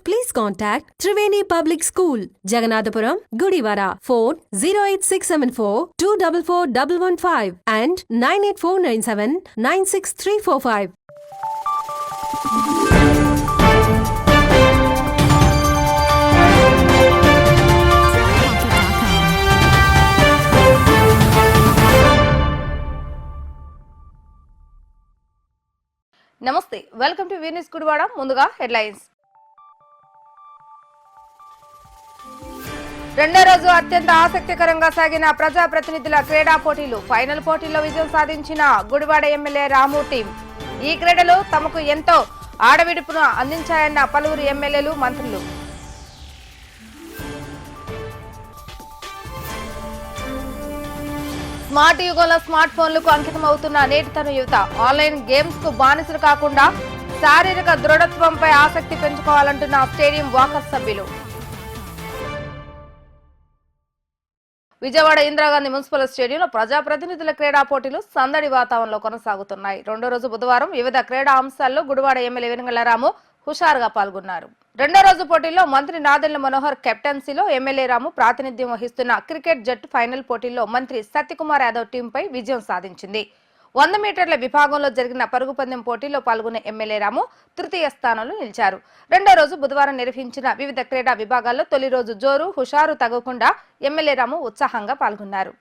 please contact Triveni Public School, Jagannathpuram, Gudivara. Phone 08674 244115 and 98497 96345. నమస్తే welcome to వీనిస్ గుడివాడ ముందుగా headlines రెండో రోజు అత్యంత ఆసక్తికరంగా సాగిన ప్రజా ప్రతినిధుల క్రీడా పోటీలు. ఫైనల్ పోటీల్లో విజయం సాధించిన గుడివాడ ఎమ్మెల్యే రాము టీం. ఈ క్రీడలు తమకు ఎంతో ఆడవిడుపును అందించాయన్న పలువురు ఎమ్మెల్యేలు మంత్రులు. స్మార్ట్ యుగంలో స్మార్ట్ ఫోన్లకు అంకితం అవుతున్న నేటితరం యువత ఆన్లైన్ గేమ్స్కు బానిసలు కాకుండా శారీరక దృఢత్వంపై ఆసక్తి పెంచుకోవాలంటున్న స్టేడియం వాకర్ సభ్యులు. విజయవాడ ఇందిరాగాంధీ మున్సిపల్ స్టేడియంలో ప్రజాప్రతినిధుల క్రీడా పోటీలు సందడి వాతావరణంలో కొనసాగుతున్నాయి. రెండో రోజు బుధవారం వివిధ క్రీడా అంశాల్లో గుడివాడ ఎమ్మెల్యే వెనుగలరాము హుషారుగా పాల్గొన్నారు. రెండో రోజు పోటీల్లో మంత్రి నాదెండ్ల మనోహర్ కెప్టెన్సీలో ఎమ్మెల్యే రాము ప్రాతినిధ్యం వహిస్తున్న క్రికెట్ జట్టు ఫైనల్ పోటీల్లో మంత్రి సత్యకుమార్ యాదవ్ టీంపై విజయం సాధించింది. వంద మీటర్ల విభాగంలో జరిగిన పరుగు పందెం పోటీలో పాల్గొన్న ఎమ్మెల్యే రాము తృతీయ స్థానంలో నిలిచారు. రెండో రోజు బుధవారం నిర్వహించిన వివిధ క్రీడా విభాగాల్లో తొలి రోజు జోరు హుషారు తగ్గకుండా ఎమ్మెల్యే రాము ఉత్సాహంగా పాల్గొన్నారు.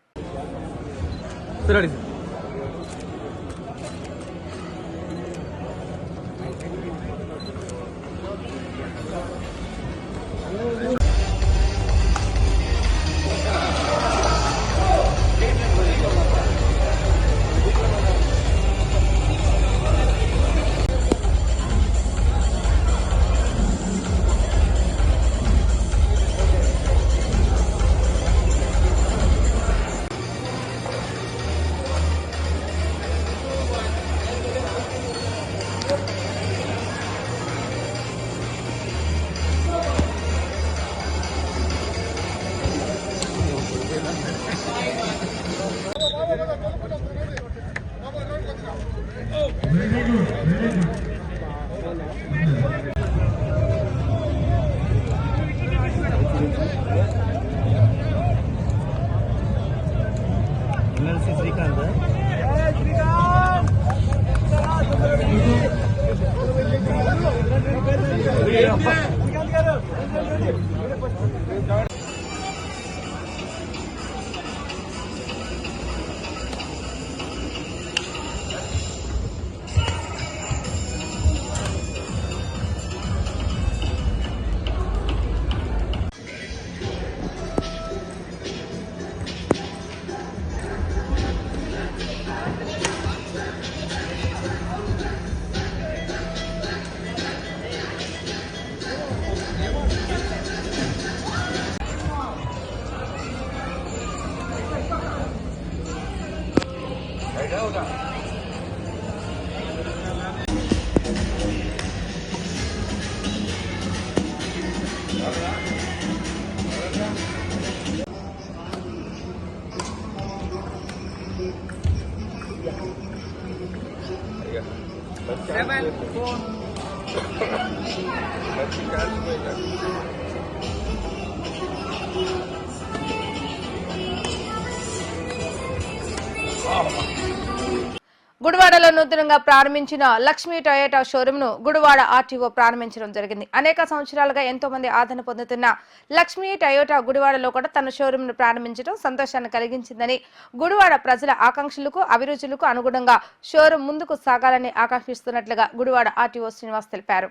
没有点。గుడివాడలో నూతనంగా ప్రారంభించిన లక్ష్మీ టొయోటా షోరూమ్ను గుడివాడ ఆర్టీఓ ప్రారంభించడం జరిగింది. అనేక సంవత్సరాలుగా ఎంతో మంది ఆదరణ పొందుతున్న లక్ష్మీ టొయోటా గుడివాడలో కూడా తన షోరూమ్ను ప్రారంభించడం సంతోషాన్ని కలిగించిందని గుడివాడ ప్రజల ఆకాంక్షలకు అభిరుచులకు అనుగుణంగా షోరూమ్ ముందుకు సాగాలని ఆకాంక్షిస్తున్నట్లుగా గుడివాడ ఆర్టీఓ శ్రీనివాస్ తెలిపారు.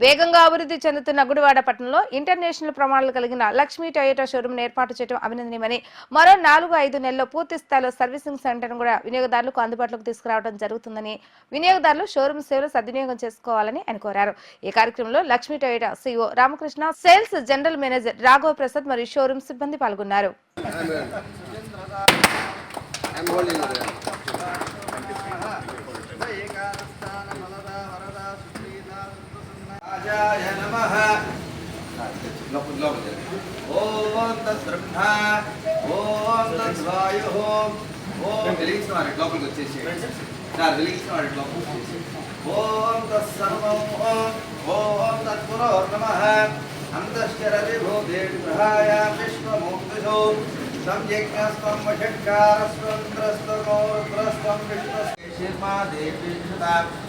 వేగంగా అభివృద్ధి చెందుతున్న గుడివాడ పట్టణంలో ఇంటర్నేషనల్ ప్రమాణాలు కలిగిన లక్ష్మీ టయోటా షోరూమ్ ఏర్పాటు చేయడం అభినందనీయమని మరో నాలుగు ఐదు నెలల్లో పూర్తి స్థాయిలో సర్వీసింగ్ సెంటర్ కూడా వినియోగదారులకు అందుబాటులోకి తీసుకురావడం జరుగుతుందని వినియోగదారులు షోరూమ్ సేవలు సద్వినియోగం చేసుకోవాలని ఆయన కోరారు. ఈ కార్యక్రమంలో Lakshmi Toyota CO Ramakrishna sales general manager Raghava Prasad మరియు షోరూమ్ సిబ్బంది పాల్గొన్నారు. రాజాయ నమః లోపల లోపల ఓం తద్బ్రహ్మ ఓం తద్వాయు ఓం వెలిగించిన వారి లోపలికి వచ్చేసి సార్ వెలిగించిన వారి లోపలికి వచ్చేసి ఓం తత్సర్వం ఓం తత్పురోర్నమః అంతశ్చరతి భూదేవి గ్రహాయ విశ్వమూర్తిషు సంయజ్ఞస్వం వషట్కారస్వం త్రస్తం విష్ణుశర్మా దేవి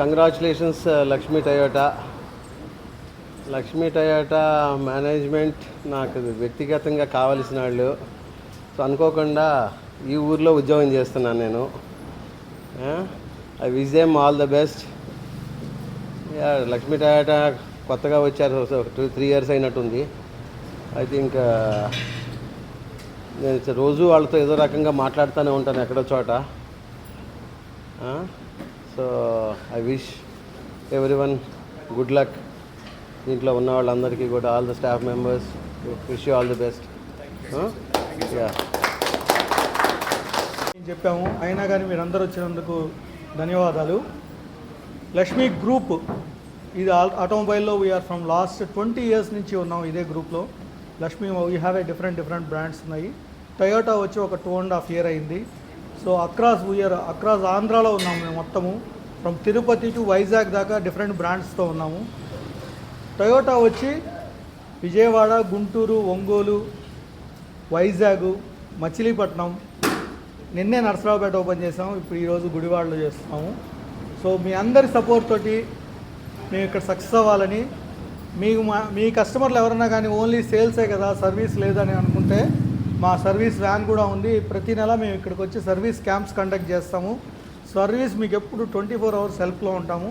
congratulations uh, Lakshmi Toyota. Lakshmi Toyota management నాకు వ్యక్తిగతంగా కావలసిన వాళ్ళు. సో అనుకోకుండా ఈ ఊర్లో ఉద్యోగం చేస్తున్నాను నేను. I wish all the best Lakshmi Toyota కొత్తగా వచ్చారు. టూ త్రీ ఇయర్స్ అయినట్టుంది. ఐ థింక్ uh, నేను రోజు వాళ్ళతో ఏదో రకంగా మాట్లాడుతూనే ఉంటాను ఎక్కడో చోట. So I wish every one good luck దీంట్లో ఉన్న వాళ్ళందరికీ కూడా all the staff members wish you all the best చెప్పాము? అయినా కానీ మీరందరూ వచ్చినందుకు ధన్యవాదాలు. లక్ష్మీ గ్రూప్ ఇది all- ఆటోమొబైల్లో we're from last twenty years నుంచి ఉన్నాం ఇదే గ్రూప్లో Lakshmi we have a different different brands ఉన్నాయి. టయోటా వచ్చి ఒక టూ అండ్ హాఫ్ ఇయర్ అయింది. సో అక్రాస్ వీఆర్ అక్రాస్ ఆంధ్రాలో ఉన్నాము మేము మొత్తము. ఫ్రమ్ తిరుపతి టు వైజాగ్ దాకా డిఫరెంట్ బ్రాండ్స్తో ఉన్నాము. టొయోటా వచ్చి విజయవాడ గుంటూరు ఒంగోలు వైజాగ్ మచిలీపట్నం నిన్నే నరసరావుపేట ఓపెన్ చేసాము. ఇప్పుడు ఈరోజు గుడివాడలో చేస్తున్నాము. సో మీ అందరి సపోర్ట్ తోటి మేము ఇక్కడ సక్సెస్ అవ్వాలని మీకు మా మీ కస్టమర్లు ఎవరన్నా కానీ ఓన్లీ సేల్సే కదా సర్వీస్ లేదని అనుకుంటే మా సర్వీస్ వ్యాన్ కూడా ఉంది. ప్రతి నెల మేము ఇక్కడికి వచ్చి సర్వీస్ క్యాంప్స్ కండక్ట్ చేస్తాము. సర్వీస్ మీకు ఎప్పుడు ట్వంటీ ఫోర్ అవర్స్ హెల్ప్లో ఉంటాము.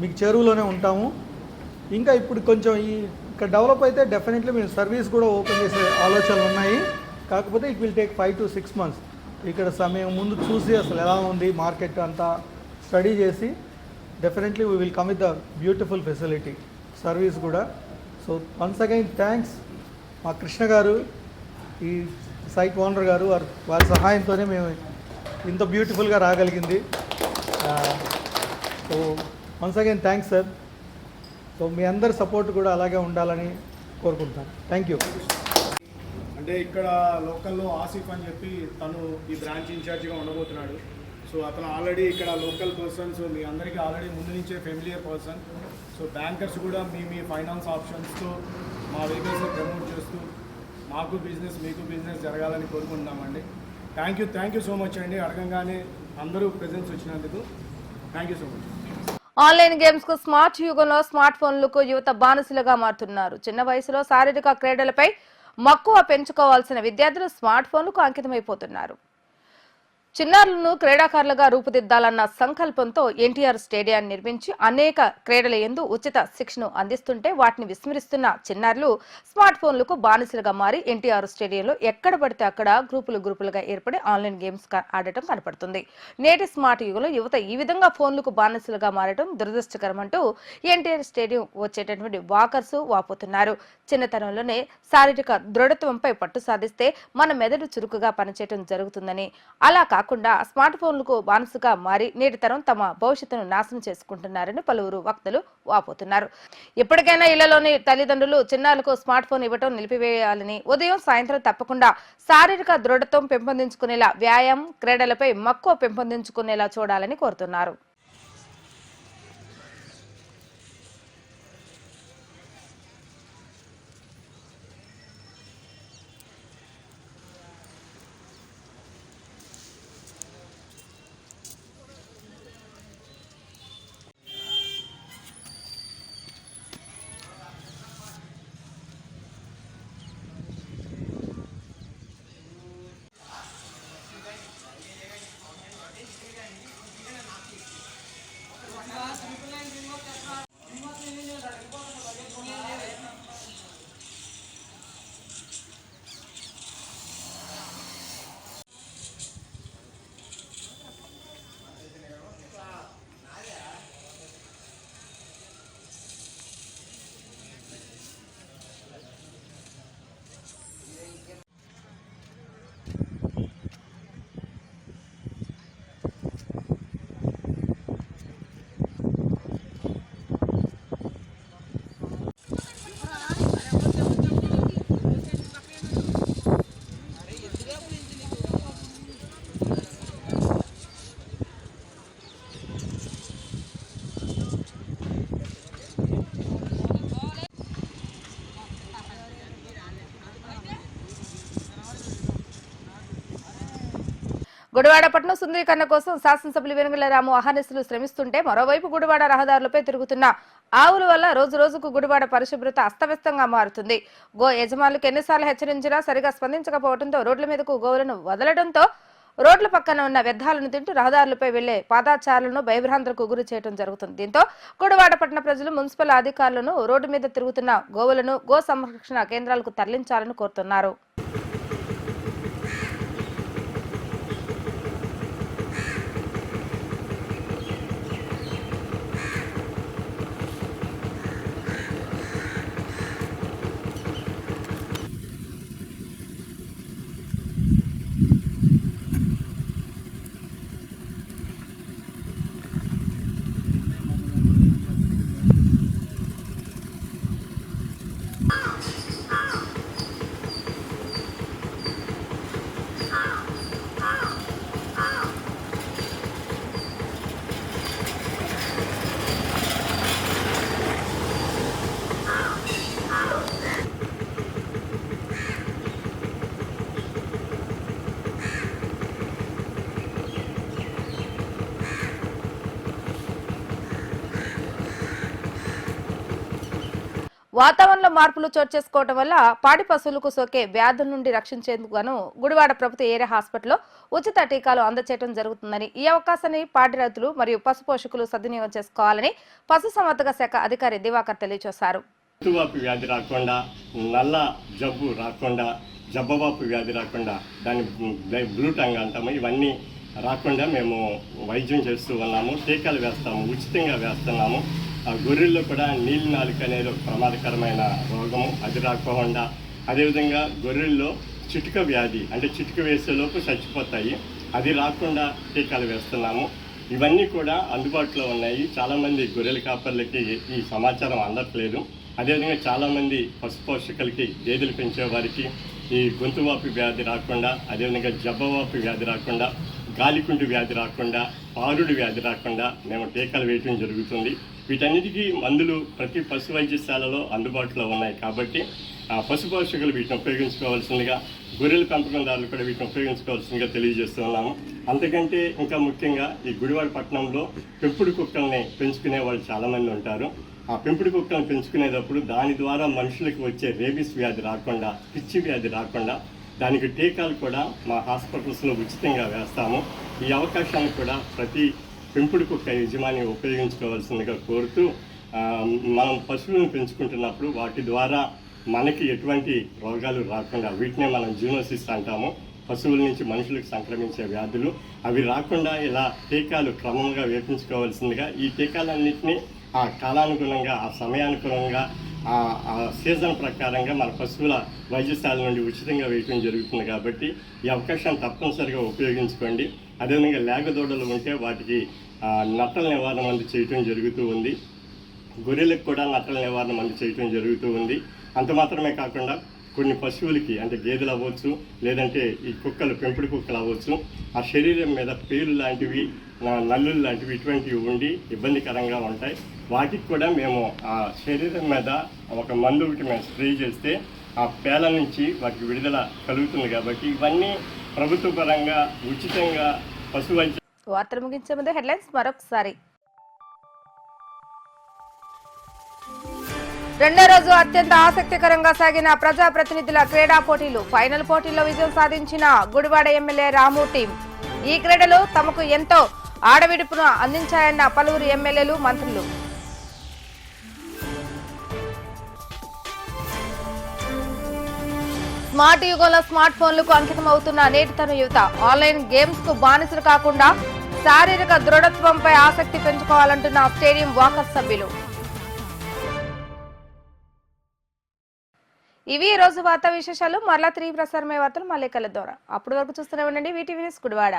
మీకు చెరువులోనే ఉంటాము. ఇంకా ఇప్పుడు కొంచెం ఈ ఇక్కడ డెవలప్ అయితే డెఫినెట్లీ మేము సర్వీస్ కూడా ఓపెన్ చేసే ఆలోచనలు ఉన్నాయి. కాకపోతే it will take five to six months. ఇక్కడ సమయం ముందు చూసి అసలు ఎలా ఉంది మార్కెట్ అంతా స్టడీ చేసి definitely we will come with the beautiful facility service కూడా. సో వన్స్ అగైన్ థ్యాంక్స్ మా కృష్ణ గారు ఈ సైట్ ఓనర్ గారు వారి వారి సహాయంతోనే మేము ఇంత బ్యూటిఫుల్గా రాగలిగింది. So once again thanks sir so మీ అందరి సపోర్ట్ కూడా అలాగే ఉండాలని కోరుకుంటాను థ్యాంక్ యూ అంటే ఇక్కడ లోకల్లో ఆసిఫ్ అని చెప్పి తను ఈ బ్రాంచ్ ఇన్ఛార్జిగా ఉండబోతున్నాడు. సో అతను ఆల్రెడీ ఇక్కడ లోకల్ పర్సన్ సో మీ అందరికీ ఆల్రెడీ ముందు నుంచే ఫెమిలియర్ పర్సన్ సో బ్యాంకర్స్ కూడా మీ మీ ఫైనాన్స్ ఆప్షన్స్తో మా వెహికల్స్ ప్రమోట్ చేస్తూ మాకు బిజినెస్ మీకు బిజినెస్ జరగాలని కోరుకుంటున్నామండి. Thank you thank you so much అండి. అడగంగానే అందరూ ప్రెజెన్స్ వచ్చినందుకు thank you so much online గేమ్స్కు smart యుగంలో స్మార్ట్ ఫోన్లకు యువత బానిసలుగా మారుతున్నారు. చిన్న వయసులో శారీరక క్రీడలపై మక్కువ పెంచుకోవాల్సిన విద్యార్థులు స్మార్ట్ ఫోన్లకు అంకితమైపోతున్నారు. చిన్నారులను క్రీడాకారులుగా రూపుదిద్దాలన్న సంకల్పంతో ఎన్టీఆర్ స్టేడియాన్ని నిర్మించి అనేక క్రీడల ఎందు ఉచిత శిక్షను అందిస్తుంటే వాటిని విస్మరిస్తున్న చిన్నారులు స్మార్ట్ ఫోన్లకు బానిసలుగా మారి ఎన్టీఆర్ స్టేడియంలో ఎక్కడ పడితే అక్కడ గ్రూపులు గ్రూపులుగా ఏర్పడి ఆన్లైన్ గేమ్స్ ఆడటం కనపడుతుంది. నేటి స్మార్ట్ యుగంలో యువత ఈ విధంగా ఫోన్లకు బానిసలుగా మారడం దురదృష్టకరం అంటూ ఎన్టీఆర్ స్టేడియం వచ్చేటటువంటి వాకర్స్ వాపోతున్నారు. చిన్నతనంలోనే శారీరక దృఢత్వంపై పట్టు సాధిస్తే మన మెదడు చురుకుగా పనిచేయడం జరుగుతుందని అలా కాకుండా స్మార్ట్ ఫోన్లకు బానిసగా మారి నేటి తరం తమ భవిష్యత్తును నాశనం చేసుకుంటున్నారని పలువురు వక్తలు వాపోతున్నారు. ఇప్పటికైనా ఇళ్ళలోని తల్లిదండ్రులు చిన్నారులకు స్మార్ట్ ఫోన్ ఇవ్వటం నిలిపివేయాలని ఉదయం సాయంత్రం తప్పకుండా శారీరక దృఢత్వం పెంపొందించుకునేలా వ్యాయామం క్రీడలపై మక్కువ పెంపొందించుకునేలా చూడాలని కోరుతున్నారు. గుడివాడ పట్టణం సుందరీకరణ కోసం శాసనసభ్యులు వెనుగల రాము అహర్నిశలు శ్రమిస్తుంటే మరోవైపు గుడివాడ రహదారులపై తిరుగుతున్న ఆవుల వల్ల రోజు రోజుకు గుడివాడ పరిశుభ్రత అస్తవ్యస్తంగా మారుతుంది. గో యజమానులకు ఎన్నిసార్లు హెచ్చరించినా సరిగా స్పందించకపోవడంతో రోడ్ల మీదకు గోవులను వదలడంతో రోడ్ల పక్కన ఉన్న వ్యర్థాలను తింటూ రహదారులపై వెళ్ళే పాదాచారులను భయభ్రాంతులకు గురి చేయడం జరుగుతుంది. దీంతో గుడివాడ పట్టణ ప్రజలు మున్సిపల్ అధికారులను రోడ్డు మీద తిరుగుతున్న గోవులను గో సంరక్షణ కేంద్రాలకు తరలించాలని కోరుతున్నారు. వాతావరణంలో మార్పులు చోటు చేసుకోవడం వల్ల పాడి పశువులకు సోకే వ్యాధుల నుండి రక్షించేందుకు గాను గుడివాడ ప్రభుత్వ ఏరియా హాస్పిటల్లో ఉచిత టీకాలు అందచేయడం జరుగుతుందని ఈ అవకాశాన్ని పాడి రైతులు మరియు పశు పోషకులు సద్వినియోగం చేసుకోవాలని పశుసంవర్ధక శాఖ అధికారి దివాకర్ తెలియజేశారు. వ్యాధి రాకుండా నల్ల జబ్బు రాకుండా జబ్బవాపు వ్యాధి రాకుండా దాన్ని బ్ల- అంటాము ఇవన్నీ రాకుండా మేము వైద్యం చేస్తూ ఉన్నాము టీకాలు వేస్తాము ఉచితంగా వేస్తున్నాము. ఆ గొర్రెల్లో కూడా నీళ్ళ నాలుక అనేది ఒక ప్రమాదకరమైన రోగము. అది రాకోకుండా అదేవిధంగా గొర్రెల్లో చిటుక వ్యాధి అంటే చిటుక వేసేలోపు చచ్చిపోతాయి. అది రాకుండా టీకాలు వేస్తున్నాము. ఇవన్నీ కూడా అందుబాటులో ఉన్నాయి. చాలామంది గొర్రెల కాపర్లకి ఈ సమాచారం అందట్లేదు. అదేవిధంగా చాలామంది పశు పోషకులకి గేదెలు పెంచే వారికి ఈ గొంతువాపు వ్యాధి రాకుండా అదేవిధంగా జబ్బవాపి వ్యాధి రాకుండా గాలికుంటి వ్యాధి రాకుండా పారుడు వ్యాధి రాకుండా మేము టీకాలు వేయటం జరుగుతుంది. వీటన్నిటికీ మందులు ప్రతి పశు వైద్యశాలలో అందుబాటులో ఉన్నాయి కాబట్టి ఆ పశు పోషకులు వీటిని ఉపయోగించుకోవాల్సిందిగా గొర్రెల పెంపకందారులు కూడా వీటిని ఉపయోగించుకోవాల్సిందిగా తెలియజేస్తున్నాము అంతకంటే ఇంకా ముఖ్యంగా ఈ గుడివాడ పట్టణంలో పెంపుడు కుక్కల్ని పెంచుకునే వాళ్ళు చాలామంది ఉంటారు. ఆ పెంపుడు కుక్కలను పెంచుకునేటప్పుడు దాని ద్వారా మనుషులకు వచ్చే రేబీస్ వ్యాధి రాకుండా పిచ్చి వ్యాధి రాకుండా దానికి టీకాలు కూడా మా హాస్పిటల్స్లో ఉచితంగా వేస్తాము. ఈ అవకాశాన్ని కూడా ప్రతి పెంపుడు కుక్క యజమాని ఉపయోగించుకోవాల్సిందిగా కోరుతూ మనం పశువులను పెంచుకుంటున్నప్పుడు వాటి ద్వారా మనకి ఎటువంటి రోగాలు రాకుండా వీటినే మనం జూనోసిస్ అంటాము. పశువుల నుంచి మనుషులకు సంక్రమించే వ్యాధులు. అవి రాకుండా ఇలా టీకాలు క్రమంగా వేపించుకోవాల్సిందిగా ఈ టీకాలన్నింటినీ ఆ కాలానుగుణంగా ఆ సమయానుగుణంగా సీజన్ ప్రకారంగా మన పశువుల వైద్యశాల నుండి ఉచితంగా వేయటం జరుగుతుంది కాబట్టి ఈ అవకాశాన్ని తప్పనిసరిగా ఉపయోగించుకోండి. అదేవిధంగా లేగదూడలు ఉంటే వాటికి నట్టల నివారణ మందు చేయటం జరుగుతూ ఉంది. గొర్రెలకు కూడా నట్టల నివారణ మందు చేయటం జరుగుతూ ఉంది. అంత మాత్రమే కాకుండా కొన్ని పశువులకి అంటే గేదెలు అవ్వచ్చు లేదంటే ఈ కుక్కలు పెంపుడు కుక్కలు అవ్వచ్చు ఆ శరీరం మీద పేలు లాంటివి నల్లులు లాంటివి ఇటువంటివి ఉండి ఇబ్బందికరంగా ఉంటాయి. వాటికి కూడా మేము ఆ శరీరం మీద ఒక మందు ఒకటి మేము స్ప్రే చేస్తే ఆ పేల నుంచి వాటికి విడుదల కలుగుతుంది కాబట్టి ఇవన్నీ ప్రభుత్వ పరంగా ఉచితంగా పశు వైద్య వార్తలు ముగించే ముందు హెడ్లైన్స్ మరొకసారి. రెండో రోజు అత్యంత ఆసక్తికరంగా సాగిన ప్రజా ప్రతినిధుల క్రీడా పోటీలు. ఫైనల్ పోటీల్లో విజయం సాధించిన గుడివాడ ఎమ్మెల్యే రాము టీం. ఈ క్రీడలు తమకు ఎంతో ఆడవిడుపును అందించాయన్న పలువురు ఎమ్మెల్యేలు మంత్రులు. స్మార్ట్ యుగంలో స్మార్ట్ ఫోన్లకు అంకితం అవుతున్న నేటి తన యువత. ఆన్లైన్ గేమ్స్కు బానిసలు కాకుండా శారీరక దృఢత్వంపై ఆసక్తి పెంచుకోవాలంటున్న స్టేడియం వాకర్ సభ్యులు. ఇవి ఈ రోజు వార్తా విశేషాలు. మరలా త్రీ ప్రసారమే వార్తలు. మళ్ళీ కలుద్దాం. అప్పటి వరకు చూస్తూనే ఉండండి. VTV news Gudivada.